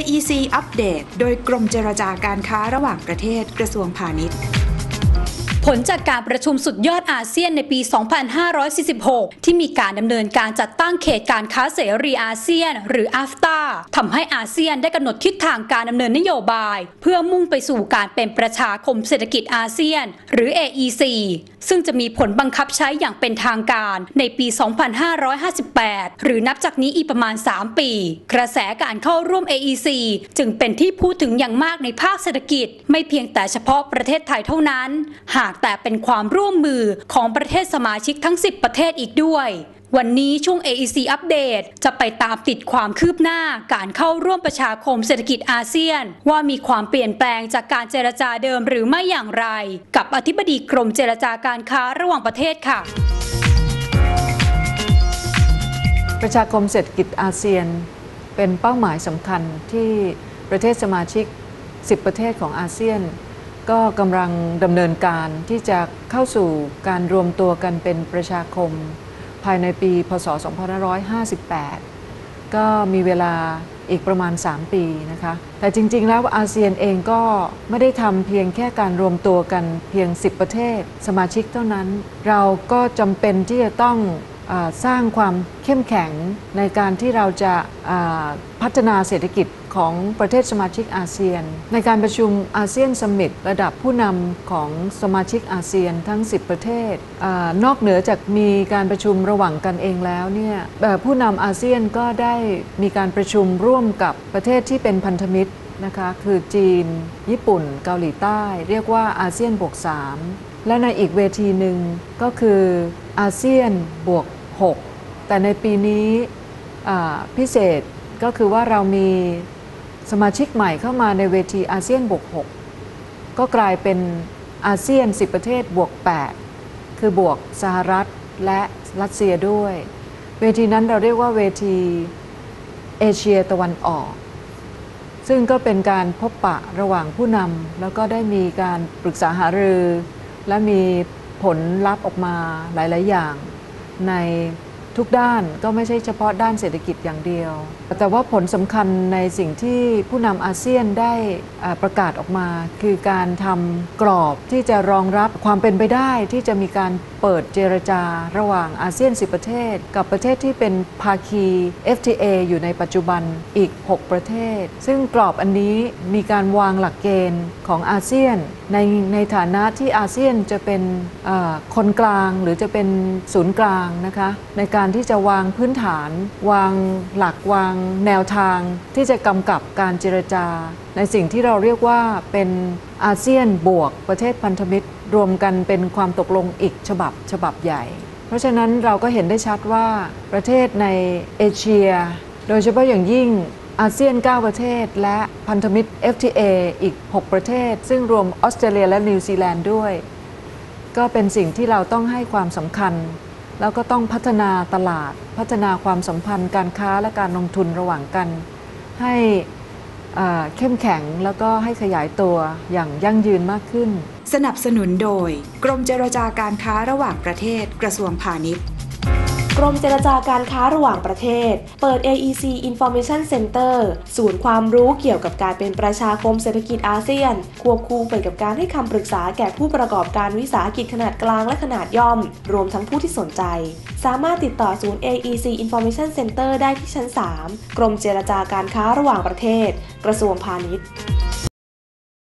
AEC อัปเดต โดยกรมเจรจาการค้าระหว่างประเทศกระทรวงพาณิชย์ผลจากการประชุมสุดยอดอาเซียนในปี 2546 ที่มีการดำเนินการจัดตั้งเขตการค้าเสรีอาเซียน หรือ AFTA ทำให้อาเซียนได้กำหนดทิศทางการดำเนินนโยบาย เพื่อมุ่งไปสู่การเป็นประชาคมเศรษฐกิจอาเซียน หรือ AEC ซึ่งจะมีผลบังคับใช้อย่างเป็นทางการในปี 2558 หรือนับจากนี้อีกประมาณ 3 ปี กระแสการเข้าร่วม AEC จึงเป็นที่พูดถึงอย่างมากในภาคเศรษฐกิจ ไม่เพียงแต่เฉพาะประเทศไทยเท่านั้น หากแต่เป็นความร่วมมือของประเทศสมาชิกทั้ง 10 ประเทศอีกด้วย วันนี้ช่วง AEC อัปเดตจะไปตามติดความคืบหน้าการเข้าร่วมประชาคมเศรษฐกิจอาเซียน ว่ามีความเปลี่ยนแปลงจากการเจรจาเดิมหรือไม่อย่างไร กับอธิบดีกรมเจรจาการค้าระหว่างประเทศค่ะ ประชาคมเศรษฐกิจอาเซียน เป็นเป้าหมายสำคัญที่ประเทศสมาชิก 10 ประเทศของอาเซียน ก็กำลังดำเนินการที่จะเข้าสู่การรวมตัวกันเป็นประชาคม ภายในปีพศ 2558 ก็มีเวลาอีกประมาณ 3 ปีนะคะ แต่จริง ๆ แล้วอาเซียนเองก็ไม่ได้ทำเพียงแค่การรวมตัวกันเพียง 10 ประเทศ สมาชิกเท่านั้น เราก็จำเป็นที่จะต้อง สร้างความเข้มแข็งในการที่เราจะพัฒนาเศรษฐกิจของประเทศสมาชิกอาเซียน ในการประชุมอาเซียนสมิตระดับผู้นำของสมาชิกอาเซียนทั้ง 10 ประเทศอนอกเหนือจากมีการประชุมระหว่างกันเองแล้วเนี่ยผู้นำอาเซียนก็ได้มีการประชุมร่วมกับประเทศที่เป็นพันธมิตรนะคะคือจีน ญี่ปุ่น เกาหลีใต้ เรียกว่าอาเซียนบวก 3 และในอีกเวทีหนึ่งก็คืออาเซียนบวก 6 แต่ในปีนี้พิเศษก็คือว่าเรามีสมาชิกใหม่เข้ามาในเวทีอาเซียนบวก6 ก็กลายเป็นอาเซียน 10 ประเทศบวก 8 คือบวกสหรัฐและรัสเซียด้วย เวทีนั้นเราเรียกว่าเวทีเอเชียตะวันออก ซึ่งก็เป็นการพบปะระหว่างผู้นำแล้วก็ได้มีการปรึกษาหารือ และมีผลลัพธ์ออกมาหลาย ๆ อย่าง ในทุกด้านก็ไม่ใช่เฉพาะด้านเศรษฐกิจอย่างเดียว แต่ว่าผลสำคัญในสิ่งที่ผู้นำอาเซียนได้ประกาศออกมา คือการทำกรอบที่จะรองรับความเป็นไปได้ที่จะมีการเปิดเจรจาระหว่างอาเซียน 10 ประเทศ กับประเทศที่เป็นภาคี FTA อยู่ในปัจจุบันอีก 6 ประเทศ ซึ่งกรอบอันนี้มีการวางหลักเกณฑ์ของอาเซียน ในในฐานะที่อาเซียนจะเป็นคนกลางหรือจะเป็นศูนย์กลางนะคะในการที่จะวางพื้นฐาน วางหลักวางแนวทาง ที่จะกำกับการเจรจา ในสิ่งที่เราเรียกว่าเป็นอาเซียนบวกประเทศพันธมิตร รวมกันเป็นความตกลงอีกฉบับฉบับใหญ่ เพราะฉะนั้นเราก็เห็นได้ชัดว่าประเทศในเอเชีย โดยเฉพาะอย่างยิ่ง อาเซียน 9 ประเทศ และพันธมิตร FTA อีก 6 ประเทศ ซึ่งรวมออสเตรเลียและนิวซีแลนด์ด้วย ก็เป็นสิ่งที่เราต้องให้ความสำคัญ แล้วก็ต้องพัฒนาตลาด พัฒนาความสัมพันธ์การค้าและการลงทุนระหว่างกัน ให้เข้มแข็งแล้วก็ให้ขยายตัวอย่างยั่งยืนมากขึ้น สนับสนุนโดย กรมเจรจาการค้าระหว่างประเทศกระทรวงพาณิชย์ รมเจรจาการค้าระหว่างประเทศ เปิด AEC Information Center ศูนย์ความรู้เกี่ยวกับการเป็นประชาคมเศรษฐกิจอาเซียน ควบคู่ไปกับการให้คำปรึกษาแก่ผู้ประกอบการวิสาหกิจขนาดกลางและขนาดย่อม รวมทั้งผู้ที่สนใจ สามารถติดต่อศูนย์ AEC Information Center ได้ที่ชั้น 3 กรมเจรจาการค้าระหว่างประเทศ กระทรวงพาณิชย์